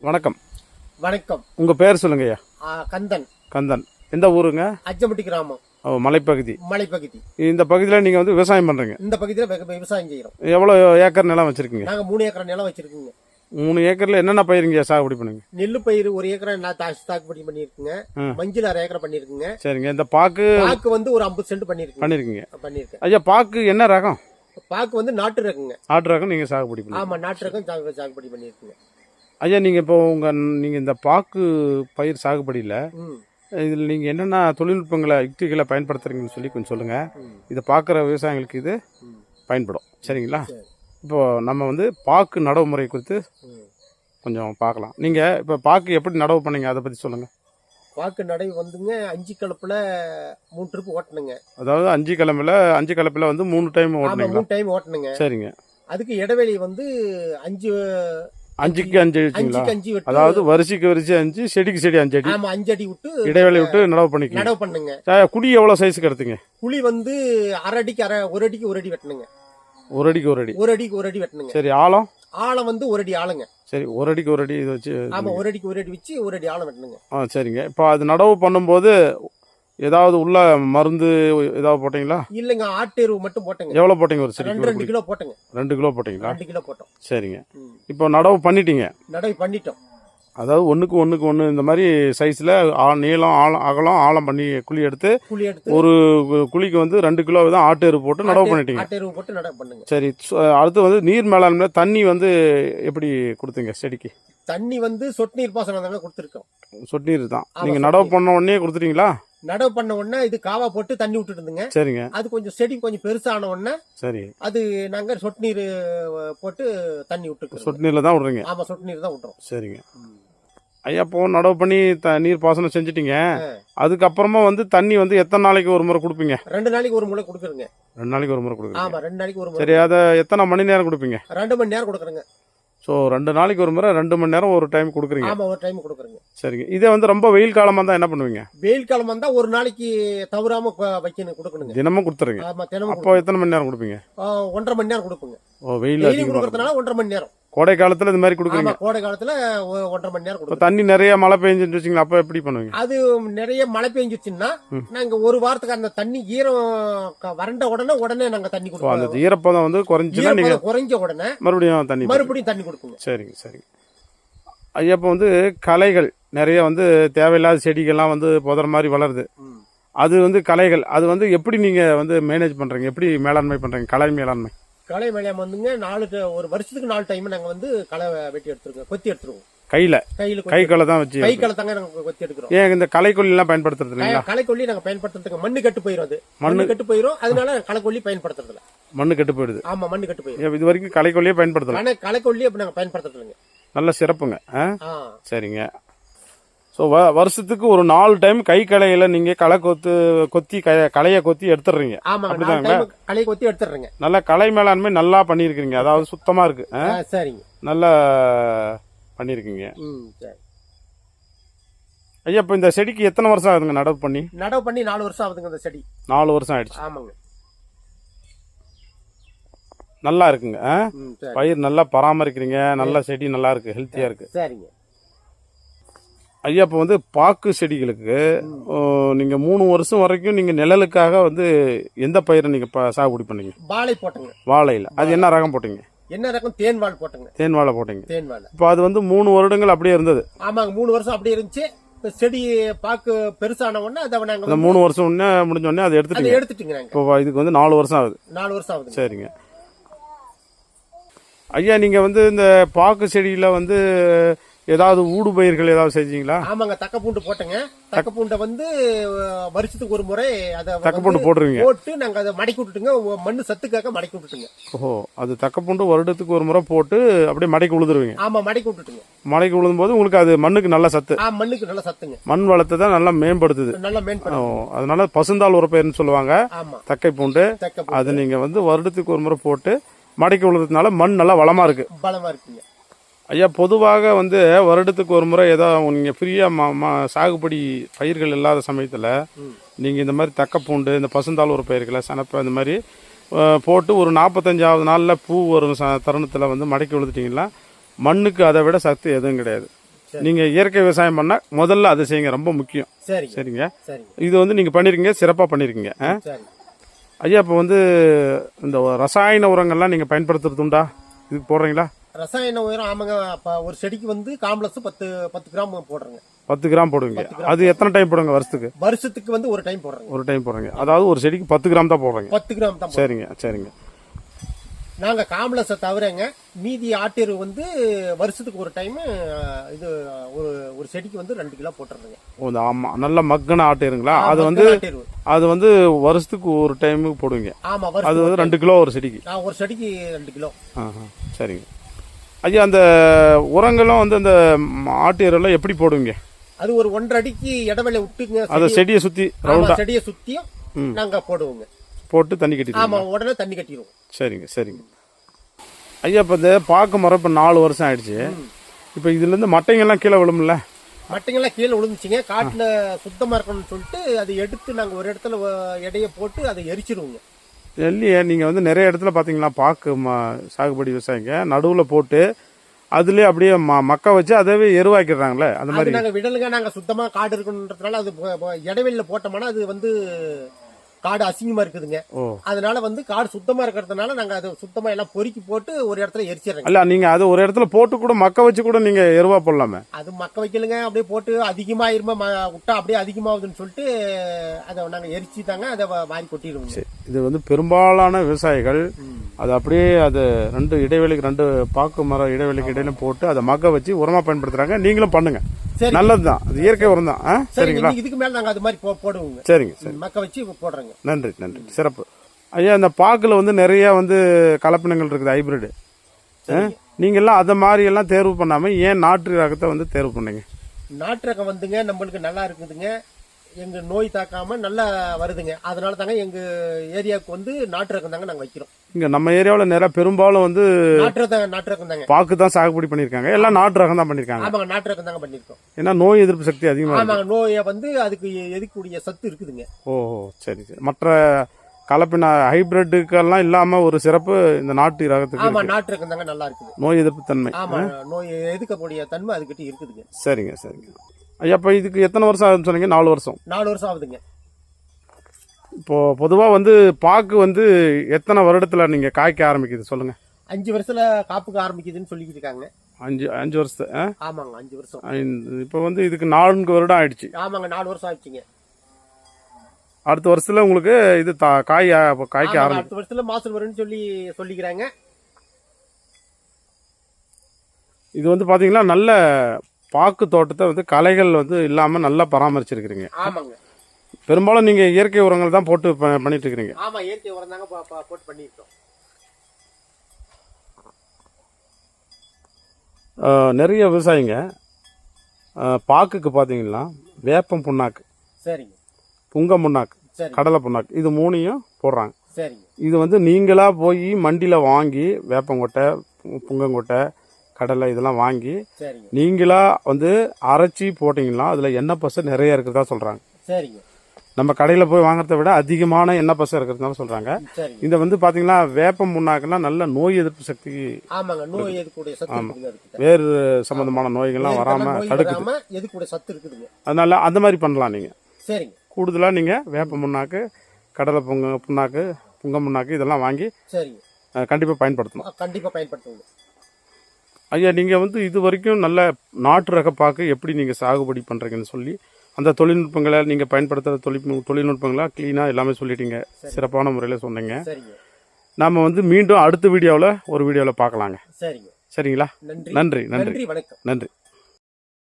வணக்கம். வணக்கம். உங்க பேர் சொல்லுங்க ஐயா கந்தன். கந்தன். எந்த ஊருங்க? அஜ்ஜம்பட்டி கிராமம். ஓ, மலைப்பகுதி. மலைப்பகுதி. இந்த பகுதியில் நீங்க வந்து விவசாயம் பண்றீங்க. இந்த பகுதியில் விவசாயம் செய்யறோம் எவ்வளோ ஏக்கர் நிலம் வச்சிருக்கீங்க? நாங்க மூணு ஏக்கர் நிலம் வச்சிருக்கோங்க. மூணு ஏக்கர்ல என்னென்ன பயிருங்க சாகுபடி பண்ணுங்க? நெல்லு பயிர் ஒரு ஏக்கரை நான் சாகுபடி பண்ணிருக்குங்க. மஞ்சள் அரை ஏக்கரை பண்ணிருக்குங்க. சரிங்க. இந்த பாக்கு பாக்கு வந்து ஒரு ஐம்பது சென்ட் பண்ணிருக்குங்க. பண்ணிருக்கீங்க. பண்ணிருக்கேன். ஐயா பாக்கு என்ன ரகம்? பாக்கு வந்து நாட்டு ரகங்க. ஆட்டு ரகம் நீங்க சாகுபடி பண்ணுங்க ஆமா நாட்டு ரகம் சாகு- சாகுபடி பண்ணிருக்குங்க. ஐயா நீங்க இப்போ உங்க நீங்க இந்த பாக்கு பயிர் சாகுபடியில இதில் நீங்க என்னென்ன தொழில்நுட்பங்களை யுக்திகளை பயன்படுத்துறீங்கன்னு சொல்லி கொஞ்சம் சொல்லுங்க. ம். இதை பார்க்குற விவசாயிகளுக்கு இது. பயன்படும். சரிங்களா? சரி. இப்போ நம்ம வந்து பாக்கு நடவு முறை குறித்து. கொஞ்சம் பார்க்கலாம் நீங்க இப்போ பாக்கு எப்படி நடவு பண்ணீங்க? அதை பத்தி சொல்லுங்க. பாக்கு நடை வந்துங்க அஞ்சு கலப்புல மூணு ட்ரிப் ஓட்டணுங்க. அதாவது அஞ்சு கிழமையில அஞ்சு கலப்பில் வந்து மூணு டைம் ஆமா ஓட்டுனீங்களா? மூணு டைம் ஓட்டணுங்க. சரிங்க. அதுக்கு இடைவெளி வந்து அஞ்சு அஞ்சுக்கு அஞ்சு அடிச்சிங்களா? அஞ்சுக்கு அஞ்சு விட்டு அதாவது வரிசைக்கு வரிசை அஞ்சு செடிக்கு செடி அஞ்சு அடி. ஆமா அஞ்சு அடி விட்டு இடைவெளி விட்டு நடவு பண்ணிக்கலாம் நடவு பண்ணுங்க. குடி எவ்வளோ சைஸுக்கு எடுத்துங்க? குழி வந்து அரை அடிக்கு அரை ஒரு அடிக்கு ஒரு அடி வெட்டணுங்க. ஒரு அடிக்கு ஒரு அடி. ஒரு அடிக்கு ஒரு அடி வெட்டணுங்க. சரி ஆழம்? ஆழம் வந்து ஒரு அடி ஆளுங்க. சரி ஒரு அடிக்கு ஒரு அடி இது வச்சு ஆமா ஒரு அடிக்கு ஒரு அடி வச்சு ஒரு அடி ஆழம் வெட்டணுங்க. ஆ சரிங்க. இப்போ அது நடவு பண்ணும்போது ஏதாவது உள்ள மருந்து ஏதாவது போட்டீங்களா? இல்லைங்க ஆட்டு எருவு மட்டும் போட்டேங்க. எவ்வளோ போட்டீங்க ஒரு ரெண்டு செடிக்கு ரெண்டு கிலோ போட்டேங்க. ரெண்டு கிலோ போட்டீங்களா? ரெண்டு கிலோ போட்டோம். சரிங்க. இப்போ நடவு பண்ணிட்டீங்க? நடவு பண்ணிட்டோம். அதாவது ஒன்றுக்கு ஒன்றுக்கு ஒன்று இந்த மாதிரி சைஸில் நீளம் ஆழம் அகலம் ஆழம் பண்ணி குழி எடுத்து ஒரு குழிக்கு வந்து ரெண்டு கிலோ தான் ஆட்டு எரு போட்டு நடவு பண்ணிட்டீங்க. ஆட்டு போட்டு நடவு பண்ணுங்க. சரி அடுத்து வந்து நீர் மேலாண்மை தண்ணி வந்து எப்படி கொடுத்தீங்க செடிக்கு? தண்ணி வந்து சொட்டு நீர் பாசனம் தாங்க கொடுத்துருக்கோம். சொட்டு நீர் தான். நீங்கள் நடவு. பண்ண உடனே கொடுத்துட்டீங்களா? நடவு பண்ண உடனே இது காவா போட்டு தண்ணி விட்டுட்டு இருந்துங்க சரிங்க. அது கொஞ்சம் செடி கொஞ்சம் பெருசான உடனே சரி. அது நாங்க சொட்டு நீர் போட்டு தண்ணி விட்டுருக்கோம் சொட்டு நீரில் தான் விடுறீங்க? ஆமா சொட்டு நீர் தான் விட்டுறோம். சரிங்க. ஐயா இப்போ நடவு பண்ணி த நீர் பாசனம் செஞ்சிட்டீங்க. அதுக்கப்புறமா வந்து தண்ணி வந்து எத்தனை நாளைக்கு ஒரு முறை கொடுப்பீங்க? ரெண்டு நாளைக்கு ஒரு முறை கொடுக்குறோங்க. ரெண்டு நாளைக்கு ஒரு முறை கொடுக்குறீங்க. ஆமா ரெண்டு நாளைக்கு ஒரு முறை சரி அதை எத்தனை மணி நேரம் கொடுப்பீங்க? ரெண்டு மணி நேரம் கொடுக்குறேங்க. ஸோ ரெண்டு நாளைக்கு ஒரு முறை ரெண்டு மணி நேரம் ஒரு டைம் கொடுக்குறீங்க. ஆமா ஒரு டைம் கொடுக்குறேங்க. சரிங்க. இதே வந்து ரொம்ப வெயில் காலமாக தான் என்ன பண்ணுவீங்க? வெயில் காலம் வந்தா ஒரு நாளைக்கு தவறாம கொ- வைக்கணும் கொடுக்கணுங்க. தினமும் கொடுத்துறீங்க. ஆமா தினமும் அப்போ எத்தனை மணி நேரம் கொடுப்பீங்க? ஒன்றரை மணி நேரம் கொடுப்போங்க. ஓ வெயில் கொடுக்கறதுனால ஒன்றரை மணி நேரம். கோடை காலத்தில் இந்த மாதிரி கொடுக்குறீங்க. ஆமா கோடை காலத்துல ஒன்றரை மணி நேரம் இப்போ தண்ணி நிறைய மழை பெஞ்சுட்டு வச்சிங்களா அப்போ எப்படி பண்ணுவீங்க? அது நிறைய மழை பெஞ்சிச்சுன்னா நாங்க ஒரு வாரத்துக்கு அந்த தண்ணி ஈரம் க- வறண்ட உடனே உடனே நாங்க தண்ணி இப்போ அந்த கொடுப்போம். ஈரப்பதம் வந்து குறைஞ்சுன்னா நீங்கள் ஈரப்பதம் குறைஞ்ச உடனே மறுபடியும் தண்ணி மறுபடியும் தண்ணி கொடுக்குங்க சரிங்க சரிங்க. ஐயா இப்போ வந்து களைகள் நிறைய வந்து தேவையில்லாத செடிகள்லாம் வந்து புதற மாதிரி வளருது. அது வந்து களைகள் அது வந்து எப்படி நீங்கள் வந்து மேனேஜ் பண்ணுறீங்க எப்படி மேலாண்மை பண்ணுறீங்க கலை மேலாண்மை. களை மேலே வந்துங்க. நாலு ஒரு வருஷத்துக்கு நாலு டைம் நாங்க வந்து களை வெட்டி எடுத்துருக்கோம். கொத்தி எடுத்துருவோம். கையில்? கையில கை களை தான் வச்சு கை களை தாங்க நாங்க கொத்தி எடுக்கிறோம். ஏன் இந்த களைக்கொல்லிலாம் பயன்படுத்துறது இல்லைங்களா? களைக்கொல்லி நாங்க பயன்படுத்துறதுக்கு மண்ணு கெட்டு போயிரும் அது. மண்ணு- கெட்டு போயிரும். அதனால களைக்கொல்லி பயன்படுத்துறது இல்ல. மண்ணு கெட்டு போயிடுது. ஆமா மண்ணு கெட்டு போயிரும். ஏன் இது வரைக்கும் களைக்கொல்லியே பயன்படுத்தலாம் ஆனா களைக்கொல்லி அப்ப நாங்க பயன்படுத்துறது இல்லைங்க நல்ல சிறப்புங்க சரிங்க. ஸோ வ வருஷத்துக்கு ஒரு நாலு டைம் கை களையில நீங்கள் களை கொத்து கொத்தி க களையை கொத்தி எடுத்துடுறீங்க. களை கொத்தி எடுத்துடுறேங்க. நல்ல கலை மேலாண்மை நல்லா பண்ணியிருக்கிறீங்க. அதாவது சுத்தமாக இருக்கு. சரிங்க. நல்லா பண்ணியிருக்கீங்க. ஐயா இப்போ இந்த செடிக்கு எத்தனை வருஷம் ஆகுதுங்க நடவு பண்ணி? நடவு பண்ணி நாலு வருஷம் ஆகுதுங்க அந்த செடி. நாலு வருஷம் ஆயிடுச்சு. ஆமாங்க. நல்லா இருக்குங்க பயிர் நல்லா பராமரிக்கிறீங்க. நல்ல செடி நல்லா இருக்கு ஹெல்த்தியா இருக்கு. சரிங்க. ஐயா இப்போ வந்து பாக்கு செடிகளுக்கு ஓ, நீங்க மூணு வருஷம் வரைக்கும் நீங்க நிழலுக்காக வந்து எந்த பயிரை நீங்க ப- சாகுபடி பண்ணீங்க? வாழை போட்டங்க. வாழையில. அது என்ன ரகம் போட்டீங்க? என்ன ரகம்? தேன் வாழை போட்டங்க. தேன் வாழை போட்டீங்க. தேன் வாழை. இப்போ அது வந்து மூணு வருடங்கள் அப்படியே இருந்தது. ஆமாங்க மூணு வருஷம் அப்படியே இருந்துச்சு. இப்ப செடி பாக்கு பெருசான உடனே அதை நாங்க அந்த வந்து மூணு வருஷம் உடனே முடிஞ்ச உடனே அதை அதை எடுத்துட்டீங்க இப்போ இதுக்கு வந்து நாலு வருஷம் ஆகுது. நாலு வருஷம் ஆகுதுங்க. சரிங்க. ஐயா நீங்க வந்து இந்த பாக்கு செடியில வந்து ஏதாவது ஊடு பயிர்கள் ஏதாவது செஞ்சீங்களா? ஆமாங்க தக்க பூண்டு போட்டங்க. தக்க பூண்டை வந்து வருஷத்துக்கு ஒரு முறை அதை தக்க பூண்டு போட்டுருவீங்க. போட்டு நாங்க அதை மடக்கி விட்டுட்டுங்க. மண்ணு சத்துக்காக மடக்கி விட்டுட்டுங்க. ஓஹோ அது தக்கப்பூண்டு வருடத்துக்கு ஒரு முறை போட்டு அப்படியே மடைக்கு உழுதுருவீங்க. ஆமா மடக்கி விட்டுட்டுங்க. மடைக்கு உழுதும் போது உங்களுக்கு அது மண்ணுக்கு நல்ல சத்து. ஆ மண்ணுக்கு நல்லா சத்துங்க. மண் வளத்தை தான் நல்லா மேம்படுத்துது. நல்லா பண்ண அதனால பசுந்தாள் உரப்பயிர்னு சொல்லுவாங்க. தக்கை பூண்டு தக்க பூண்டு அது நீங்க வந்து வருடத்துக்கு ஒரு முறை போட்டு மடைக்கு உழுதுனால மண் நல்லா வளமா இருக்கு. பலமா இருக்குங்க. ஐயா பொதுவாக வந்து வருடத்துக்கு ஒரு முறை ஏதோ நீங்கள் ஃப்ரீயாக சாகுபடி பயிர்கள் இல்லாத சமயத்தில் ம். நீங்கள் இந்த மாதிரி தக்கப்பூண்டு இந்த பசுந்தாள் ஒரு பயிர்களை சனப்பை இந்த மாதிரி போட்டு ஒரு நாற்பத்தஞ்சாவது நாளில் பூ வரும் ச தருணத்தில் வந்து மடக்கி விழுந்துட்டிங்கன்னா மண்ணுக்கு அதை விட சத்து எதுவும் கிடையாது. நீங்க இயற்கை விவசாயம் பண்ணா முதல்ல அதை செய்யுங்க ரொம்ப முக்கியம். சரிங்க. இது வந்து நீங்க பண்ணிருக்கீங்க சிறப்பா பண்ணிருக்கீங்க. ஆ? சரி. ஐயா இப்போ வந்து இந்த ரசாயன உரங்கள்லாம் நீங்க பயன்படுத்துறது உண்டா இதுக்கு போடுறீங்களா? ரசாயன உயரம் ஆமாங்க ஒரு செடிக்கு வந்து காம்ப்ளெக்ஸ் பத்து பத்து கிராம் போடுறேங்க. பத்து கிராம் போடுவீங்க. அது எத்தனை டைம் போடுங்க வருஷத்துக்கு? வருஷத்துக்கு வந்து ஒரு டைம் போடுறேங்க. ஒரு டைம் போடுறீங்க. அதாவது ஒரு செடிக்கு பத்து கிராம் தான் போடுறீங்க. பத்து கிராம் தான். சரிங்க சரிங்க. நாங்க காம்ப்ளெக்ஸை தவிரங்க மீதி ஆட்டீர் வந்து வருஷத்துக்கு ஒரு டைம் இது ஒரு ஒரு செடிக்கு வந்து ரெண்டு கிலோ போட்டுறதுங்க ஓ, ஆமா நல்ல மக்கன ஆட்டுங்களா அது வந்து அது வந்து வருஷத்துக்கு ஒரு டைமுக்கு போடுவீங்க. ஆமா அது வந்து ரெண்டு கிலோ ஒரு செடிக்கு. நான் ஒரு செடிக்கு ரெண்டு கிலோ. சரிங்க. ஐயா அந்த உரங்களும் வந்து அந்த ஆட்டு எருவெல்லாம் எப்படி போடுவீங்க? அது ஒரு ஒன்றரை அடிக்கு இடவேளை விட்டுங்க அதை செடி- செடியை சுத்தி ஆமா, ரவுண்டா செடியை சுத்தியும் நாங்க போடுவோங்க. போட்டு தண்ணி கட்டிடுவீங்க ஆமா உடனே தண்ணி கட்டிடுவோம். சரிங்க சரிங்க. ஐயா இப்போ இந்த பாக்கு மரம் இப்போ நாலு வருஷம் ஆயிடுச்சு. இப்போ இதுலேருந்து மட்டைங்கெல்லாம் கீழே விழும்ல? மட்டைங்கெல்லாம் கீழே விழுந்துச்சுங்க. காட்டுல சுத்தமா இருக்கணும்னு சொல்லிட்டு அதை எடுத்து நாங்க ஒரு இடத்துல எடைய போட்டு அதை எரிச்சிருவோங்க. நெல்லியை நீங்கள் வந்து நிறைய இடத்துல பார்த்தீங்கன்னா பாக்கு ம சாகுபடி விவசாயிங்க. நடுவில் போட்டு அதுலேயே அப்படியே ம மக்க வச்சு அதவே எருவாக்கிடுறாங்களே அந்த மாதிரி. நாங்க விடலுங்க. நாங்க சுத்தமா காடு இருக்கணுன்றதுனால அது இடைவெளியில் இடைவெளியில போட்டோம்னா அது வந்து காடு அசிங்கமா இருக்குதுங்க. அதனால வந்து காடு சுத்தமா இருக்கிறதுனால நாங்க அதை சுத்தமா எல்லாம் பொறுக்கி போட்டு ஒரு இடத்துல எரிச்சிடுறோங்க. அல்ல நீங்கள் அது ஒரு இடத்துல போட்டு கூட மக்க வச்சு கூட நீங்கள் எருவா போடலாமே? அது மக்க வைக்கலுங்க. அப்படியே போட்டு அதிகமாயிருமா ம- விட்டா அப்படியே அதிகமாகுதுன்னு சொல்லிட்டு அதை நாங்க எரிச்சு தாங்க அதை வாரி கொட்டிடுவோங்க. சரி. இது வந்து பெரும்பாலான விவசாயிகள் அது அப்படியே அது ரெண்டு இடைவெளிக்கு ரெண்டு பாக்கு மரம் இடைவெளிக்கு இடையில போட்டு அதை மக்க வச்சு உரமா பயன்படுத்துறாங்க. நீங்களும் பண்ணுங்க. சரி. நல்லதுதான். அது இயற்கை உரம் தான் சரிங்களா? இதுக்கு மேல நாங்க அது மாதிரி போடுவோங்க. சரிங்க சரி. மக்க வச்சு போடுறோங்க. நன்றி நன்றி. சிறப்பு. ஐயா இந்த பாக்குல வந்து நிறைய வந்து கலப்பினங்கள் இருக்குது ஹைபிரிட் நீங்க எல்லாம் அதை மாதிரி எல்லாம் தேர்வு பண்ணாம ஏன் நாட்டு ரகத்தை வந்து தேர்வு பண்ணீங்க? நாட்டு ரகம் வந்துங்க நம்மளுக்கு நல்லா இருக்குதுங்க. எங்க நோய் தாக்காம நல்லா வருதுங்க. அதனால தாங்க எங்க ஏரியாவுக்கு வந்து நாட்டு ரகம் தாங்க நாங்க வைக்கிறோம். இங்க நம்ம ஏரியாவில் நிறைய பெரும்பாலும் வந்து நாட்டு ரகம் நாட்டு ரகம் தாங்க. பாக்கு தான் சாகுபடி பண்ணியிருக்காங்க. எல்லாம் நாட்டு ரகம் தான் பண்ணியிருக்காங்க. ஆமாங்க நாட்டு ரகம் தாங்க பண்ணிருக்கோம் ஏன்னா நோய் எதிர்ப்பு சக்தி அதிகமாக ஆமாங்க நோயை வந்து அதுக்கு எதிர்க்கக்கூடிய சத்து இருக்குதுங்க. ஓ சரி சரி. மற்ற கலப்பின ஹைபிரிட்டுக்கெல்லாம் இல்லாம ஒரு சிறப்பு இந்த நாட்டு ரகத்துக்கு ஆமா. நாட்டு ரகம் தாங்க நல்லா இருக்குது. நோய் எதிர்ப்பு தன்மை. ஆமா நோய் எதிர்க்கக்கூடிய தன்மை அதுகிட்ட இருக்குதுங்க. சரிங்க சரிங்க. ஐயா இப்போ இதுக்கு எத்தனை வருஷம் ஆகுதுன்னு சொன்னீங்க? நாலு வருஷம். நாலு வருஷம் ஆகுதுங்க. இப்போ பொதுவாக வந்து பாக்கு வந்து எத்தனை வருடத்துல நீங்க காய்க்க ஆரம்பிக்குது? சொல்லுங்க. அஞ்சு வருஷத்துல காப்புக்கு ஆரம்பிக்குதுன்னு சொல்லிக்கிட்டு இருக்காங்க. அஞ்சு அஞ்சு வருஷத்து ஆ? ஆமாங்க அஞ்சு வருஷம். ஐந்து- இப்போ வந்து இதுக்கு நான்கு வருடம் ஆயிடுச்சு. ஆமாங்க நாலு வருஷம் ஆச்சுங்க அடுத்த வருஷத்துல உங்களுக்கு இது தா- காய் ஆ- காய்க்க ஆமாங்க, ஆரம்பிக்கும் அடுத்த வருஷத்துல மாசம் வரும்னு சொல்லி சொல்லிக்கிறாங்க. இது வந்து பாத்தீங்கன்னா நல்ல பாக்கு தோட்டத்தை வந்து களைகள் வந்து இல்லாம நல்லா பராமரிச்சிருக்கிறீங்க. ஆமாங்க. பெரும்பாலும் நீங்க இயற்கை உரங்கள் தான் போட்டு பண்ணிட்டு இருக்கிறீங்க ஆமா இயற்கை உரம் தாங்க போட்டு பண்ணிருக்கோம் நிறைய விவசாயிங்க பாக்குக்கு பார்த்தீங்கன்னா வேப்பம் புண்ணாக்கு சரிங்க. புங்க புண்ணாக்கு கடலை புண்ணாக்கு இது மூணையும் போடுறாங்க. சரிங்க. இது வந்து நீங்களா போய் மண்டியில் வாங்கி வேப்பங்கொட்டை புங்கங்கொட்டை கடலை இதெல்லாம் வாங்கி சரிங்க. நீங்களா வந்து அரைச்சி போட்டிங்கன்னா அதில் எண்ணெய் பசை நிறைய இருக்கிறதா சொல்கிறாங்க சரிங்க. நம்ம கடையில் போய் வாங்குறத விட அதிகமான எண்ணெய் பசை இருக்கிறதுனால சொல்கிறாங்க இந்த வந்து பார்த்தீங்கன்னா வேப்பம் புண்ணாக்குலாம் நல்ல நோய் எதிர்ப்பு சக்தி வேறு சம்பந்தமான நோய்கள்லாம் வராமல் தடுக்குது. அதனால அந்த மாதிரி பண்ணலாம் நீங்கள் கூடுதலாக நீங்கள் வேப்ப புண்ணாக்கு கடலை புங்க புண்ணாக்கு புங்க புண்ணாக்கு இதெல்லாம் வாங்கி கண்டிப்பாக பயன்படுத்தணும். அஹ் கண்டிப்பா பயன்படுத்துங்க ஐயா நீங்கள் வந்து இது வரைக்கும் நல்ல நாட்டு ரக பாக்கு எப்படி நீங்கள் சாகுபடி பண்ணுறீங்கன்னு சொல்லி அந்த தொழில்நுட்பங்களை நீங்கள் பயன்படுத்துகிற தொழில் தொழில்நுட்பங்களா க்ளீனாக எல்லாமே சொல்லிட்டீங்க. சிறப்பான முறையில் சொன்னீங்க. நாம் வந்து மீண்டும் அடுத்த வீடியோவில் ஒரு வீடியோவில் பார்க்கலாங்க. சரிங்க. சரிங்களா? நன்றி. நன்றி நன்றி. நன்றி வணக்கம். நன்றி.